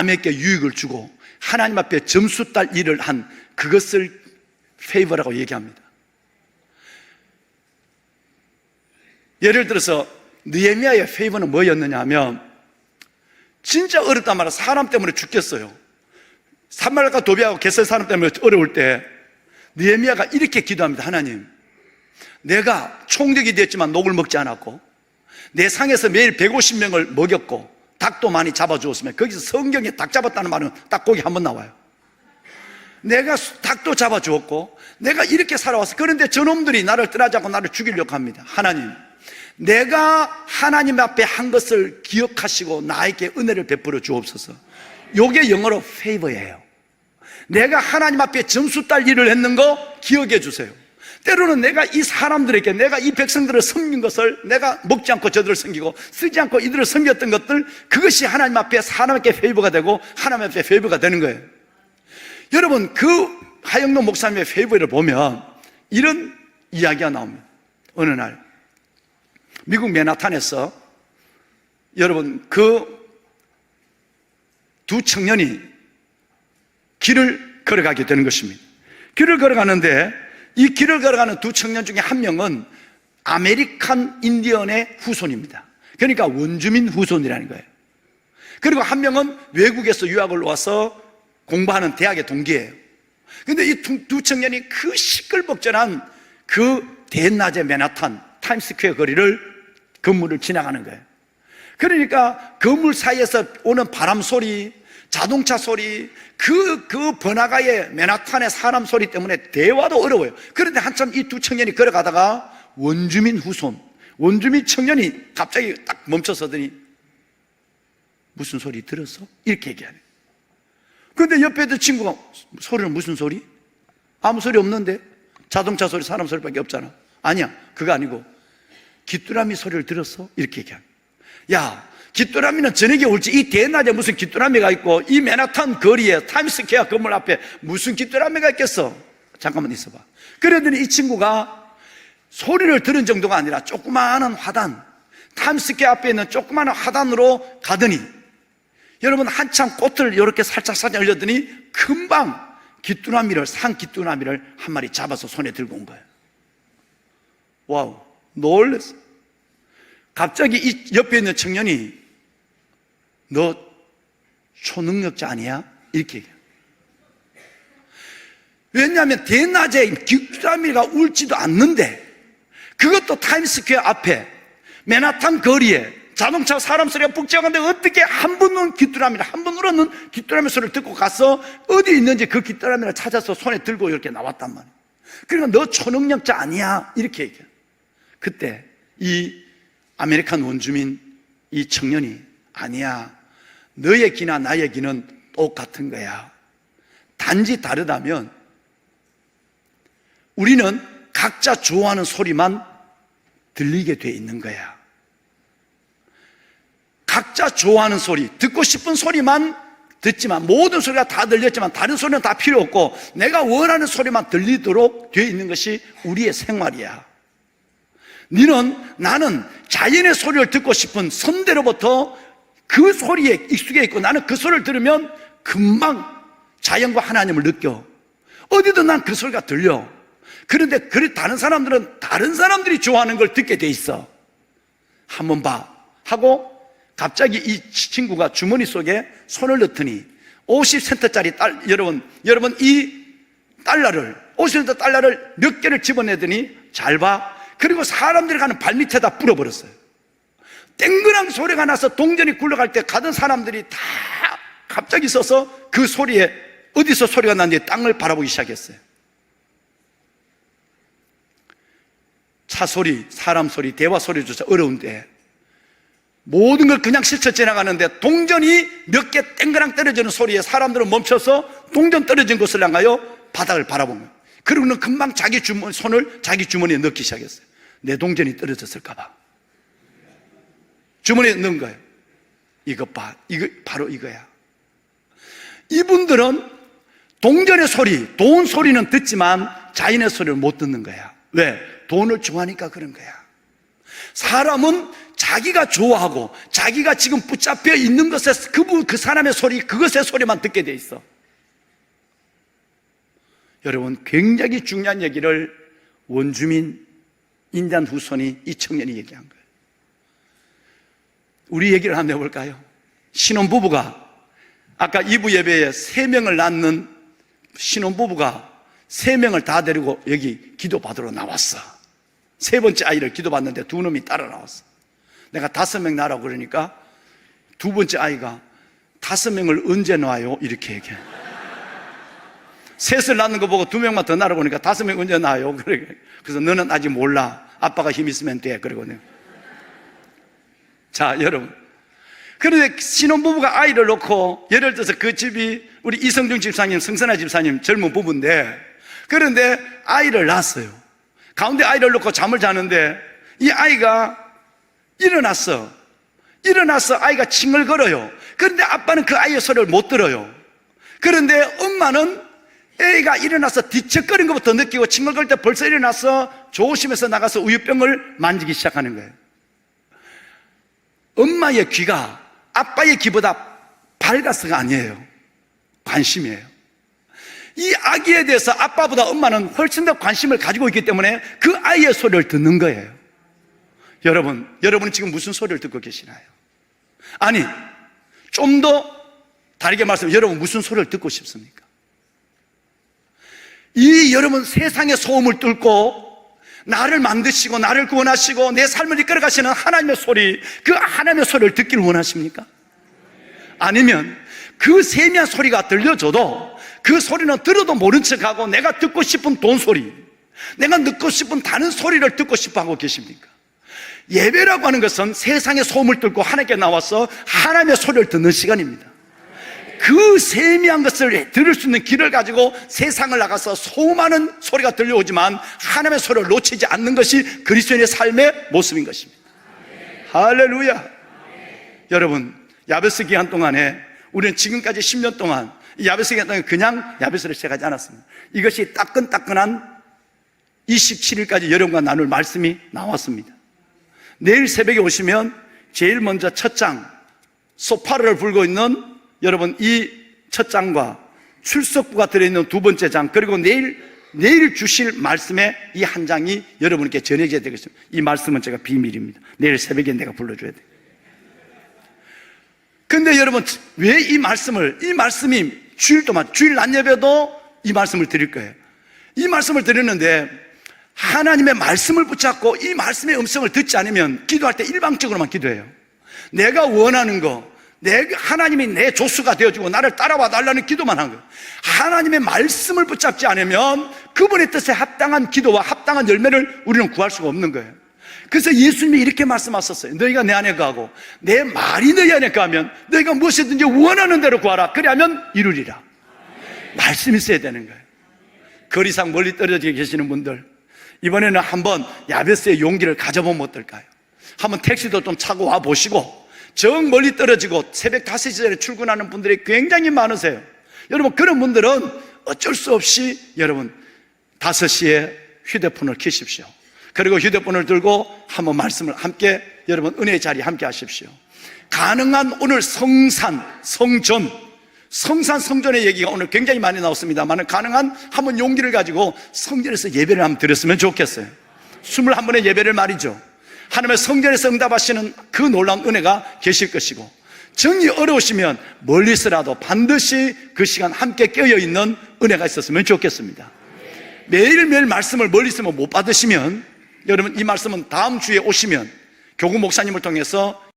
남에게 유익을 주고 하나님 앞에 점수 딸 일을 한 그것을 페이버라고 얘기합니다. 예를 들어서 느헤미야의 페이버는 뭐였느냐 하면 진짜 어렵단 말이야. 사람 때문에 죽겠어요. 산말과 도비하고 개설 사람 때문에 어려울 때 느헤미야가 이렇게 기도합니다. 하나님, 내가 총력이 됐지만 녹을 먹지 않았고 내 상에서 매일 150명을 먹였고 닭도 많이 잡아주었으면 거기서 성경에 닭 잡았다는 말은 딱 거기 한 번 나와요. 내가 닭도 잡아주었고 내가 이렇게 살아왔어. 그런데 저놈들이 나를 떠나지 않고 나를 죽이려고 합니다. 하나님, 내가 하나님 앞에 한 것을 기억하시고 나에게 은혜를 베풀어 주옵소서. 요게 영어로 favor예요. 내가 하나님 앞에 점수 딸 일을 했는 거 기억해 주세요. 때로는 내가 이 사람들에게 내가 이 백성들을 섬긴 것을 내가 먹지 않고 저들을 섬기고 쓰지 않고 이들을 섬겼던 것들 그것이 하나님 앞에 사람에게 페이버가 되고 하나님 앞에 페이버가 되는 거예요. 여러분 그 하영록 목사님의 페이버를 보면 이런 이야기가 나옵니다. 어느 날 미국 맨하탄에서 여러분 그 두 청년이 길을 걸어가게 되는 것입니다. 길을 걸어가는데 이 길을 걸어가는 두 청년 중에 한 명은 아메리칸 인디언의 후손입니다. 그러니까 원주민 후손이라는 거예요. 그리고 한 명은 외국에서 유학을 와서 공부하는 대학의 동기예요. 근데 이 두 청년이 그 시끌벅적한 그 대낮의 맨하탄 타임스퀘어 거리를 건물을 지나가는 거예요. 그러니까 건물 사이에서 오는 바람 소리, 자동차 소리, 그, 그 번화가의 맨하탄의 사람 소리 때문에 대화도 어려워요. 그런데 한참 이 두 청년이 걸어가다가 원주민 후손, 원주민 청년이 갑자기 딱 멈춰서더니 무슨 소리 들었어? 이렇게 얘기하네. 그런데 옆에 있던 친구가 소리는 무슨 소리? 아무 소리 없는데? 자동차 소리, 사람 소리밖에 없잖아. 아니야, 그거 아니고 귀뚜라미 소리를 들었어? 이렇게 얘기하네. 야, 귀뚜라미는 저녁에 올지 이 대낮에 무슨 귀뚜라미가 있고 이 맨하탄 거리에 타임스퀘어 건물 앞에 무슨 귀뚜라미가 있겠어? 잠깐만 있어봐. 그러더니 이 친구가 소리를 들은 정도가 아니라 조그마한 화단, 타임스퀘어 앞에 있는 조그마한 화단으로 가더니 여러분 한참 꽃을 이렇게 살짝 살짝 흘렸더니 금방 귀뚜라미를 산 귀뚜라미를 한 마리 잡아서 손에 들고 온 거예요. 와우, 놀랬어. 갑자기 이 옆에 있는 청년이 너 초능력자 아니야? 이렇게 얘기해요. 왜냐하면 대낮에 귀뚜라미가 울지도 않는데 그것도 타임스퀘어 앞에 맨하탄 거리에 자동차 사람 소리가 북적한데 어떻게 한번눈 귀뚜라미를 한 번 울었는 귀뚜라미 소리를 듣고 가서 어디 있는지 그 귀뚜라미를 찾아서 손에 들고 이렇게 나왔단 말이에요. 그러니까 너 초능력자 아니야 이렇게 얘기해요. 그때 이 아메리칸 원주민 이 청년이 아니야. 너의 기나 나의 기는 똑같은 거야. 단지 다르다면 우리는 각자 좋아하는 소리만 들리게 돼 있는 거야. 각자 좋아하는 소리, 듣고 싶은 소리만 듣지만 모든 소리가 다 들렸지만 다른 소리는 다 필요 없고 내가 원하는 소리만 들리도록 되어 있는 것이 우리의 생활이야. 너는 나는 자연의 소리를 듣고 싶은 선대로부터 그 소리에 익숙해 있고 나는 그 소리를 들으면 금방 자연과 하나님을 느껴. 어디든 난 그 소리가 들려. 그런데 그 다른 사람들은 다른 사람들이 좋아하는 걸 듣게 돼 있어. 한번 봐. 하고 갑자기 이 친구가 주머니 속에 손을 넣더니 50센트짜리 딸, 여러분, 여러분 이 달러를, 50센트 달러를 몇 개를 집어내더니 잘 봐. 그리고 사람들이 가는 발밑에다 뿌려버렸어요. 땡그랑 소리가 나서 동전이 굴러갈 때 가던 사람들이 다 갑자기 서서 그 소리에 어디서 소리가 났는지 땅을 바라보기 시작했어요. 차 소리, 사람 소리, 대화 소리조차 어려운데 모든 걸 그냥 스쳐 지나가는데 동전이 몇 개 땡그랑 떨어지는 소리에 사람들은 멈춰서 동전 떨어진 곳을 향하여 바닥을 바라보는 거예요. 그리고는 금방 자기 주머니, 손을 자기 주머니에 넣기 시작했어요. 내 동전이 떨어졌을까봐. 주머니에 넣은 거예요. 이것 봐. 이거, 바로 이거야. 이분들은 동전의 소리, 돈 소리는 듣지만 자연의 소리를 못 듣는 거야. 왜? 돈을 좋아하니까 그런 거야. 사람은 자기가 좋아하고 자기가 지금 붙잡혀 있는 것에 그, 부- 그 사람의 소리, 그것의 소리만 듣게 돼 있어. 여러분, 굉장히 중요한 얘기를 원주민 인디안 후손이 이 청년이 얘기한 거예요. 우리 얘기를 한번 해볼까요? 신혼부부가 아까 이부 예배에 세 명을 낳는 신혼부부가 세 명을 다 데리고 여기 기도 받으러 나왔어. 세 번째 아이를 기도 받는데 두 놈이 따라 나왔어. 내가 다섯 명 낳으라고 그러니까 두 번째 아이가 다섯 명을 언제 낳아요? 이렇게 얘기해. 셋을 낳는 거 보고 두 명만 더 낳으라고 그러니까 다섯 명 언제 낳아요? 그래. 그래서 너는 아직 몰라. 아빠가 힘 있으면 돼. 그러고 내가. 자, 여러분. 그런데 신혼부부가 아이를 놓고 예를 들어서 그 집이 우리 이성중 집사님, 성선아 집사님 젊은 부부인데 그런데 아이를 낳았어요. 가운데 아이를 놓고 잠을 자는데 이 아이가 일어났어. 일어나서 아이가 칭을 걸어요. 그런데 아빠는 그 아이의 소리를 못 들어요. 그런데 엄마는 애가 일어나서 뒤척거린 것부터 느끼고 칭을 걸 때 벌써 일어나서 조심해서 나가서 우유병을 만지기 시작하는 거예요. 엄마의 귀가 아빠의 귀보다 밝아서가 아니에요. 관심이에요. 이 아기에 대해서 아빠보다 엄마는 훨씬 더 관심을 가지고 있기 때문에 그 아이의 소리를 듣는 거예요. 여러분, 여러분이 지금 무슨 소리를 듣고 계시나요? 아니, 좀 더 다르게 말하면 여러분 무슨 소리를 듣고 싶습니까? 이 여러분 세상의 소음을 뚫고 나를 만드시고 나를 구원하시고 내 삶을 이끌어 가시는 하나님의 소리, 그 하나님의 소리를 듣기를 원하십니까? 아니면 그 세미한 소리가 들려줘도 그 소리는 들어도 모른 척하고 내가 듣고 싶은 돈 소리, 내가 듣고 싶은 다른 소리를 듣고 싶어 하고 계십니까? 예배라고 하는 것은 세상의 소음을 뚫고 하나님께 나와서 하나님의 소리를 듣는 시간입니다. 그 세미한 것을 들을 수 있는 길을 가지고 세상을 나가서 소음하는 소리가 들려오지만 하나님의 소리를 놓치지 않는 것이 그리스도인의 삶의 모습인 것입니다. 할렐루야. 여러분, 야베스 기간 동안에 우리는 지금까지 10년 동안 이 야베스 기간 동안에 그냥 야베스를 시작하지 않았습니다. 이것이 따끈따끈한 27일까지 여러분과 나눌 말씀이 나왔습니다. 내일 새벽에 오시면 제일 먼저 첫 장, 소파를 불고 있는 여러분 이 첫 장과 출석부가 들어있는 두 번째 장, 그리고 내일, 내일 주실 말씀의 이한 장이 여러분께 전해져야 되겠습니다. 이 말씀은 제가 비밀입니다. 내일 새벽에 내가 불러줘야 돼요. 근데 여러분, 왜 이 말씀을, 이 말씀이 주일 동안, 주일 낮 예배도 이 말씀을 드릴 거예요. 이 말씀을 드리는데, 하나님의 말씀을 붙잡고 이 말씀의 음성을 듣지 않으면 기도할 때 일방적으로만 기도해요. 내가 원하는 거, 내, 하나님이 내 조수가 되어주고 나를 따라와 달라는 기도만 한 거예요. 하나님의 말씀을 붙잡지 않으면 그분의 뜻에 합당한 기도와 합당한 열매를 우리는 구할 수가 없는 거예요. 그래서 예수님이 이렇게 말씀하셨어요. 너희가 내 안에 가고 내 말이 너희 안에 가면 너희가 무엇이든지 원하는 대로 구하라. 그리하면 이루리라. 말씀이 있어야 되는 거예요. 거리상 멀리 떨어져 계시는 분들 이번에는 한번 야베스의 용기를 가져보면 어떨까요? 한번 택시도 좀 타고 와 보시고 정 멀리 떨어지고 새벽 5시에 출근하는 분들이 굉장히 많으세요. 여러분 그런 분들은 어쩔 수 없이 여러분 5시에 휴대폰을 켜십시오. 그리고 휴대폰을 들고 한번 말씀을 함께 여러분 은혜의 자리에 함께 하십시오. 가능한 오늘 성산, 성전, 성산 성전의 얘기가 오늘 굉장히 많이 나왔습니다만 가능한 한번 용기를 가지고 성전에서 예배를 한번 드렸으면 좋겠어요. 21번의 예배를 말이죠. 하나님의 성전에서 응답하시는 그 놀라운 은혜가 계실 것이고 정이 어려우시면 멀리서라도 반드시 그 시간 함께 깨어 있는 은혜가 있었으면 좋겠습니다. 매일매일 말씀을 멀리 있으면 못 받으시면 여러분 이 말씀은 다음 주에 오시면 교구 목사님을 통해서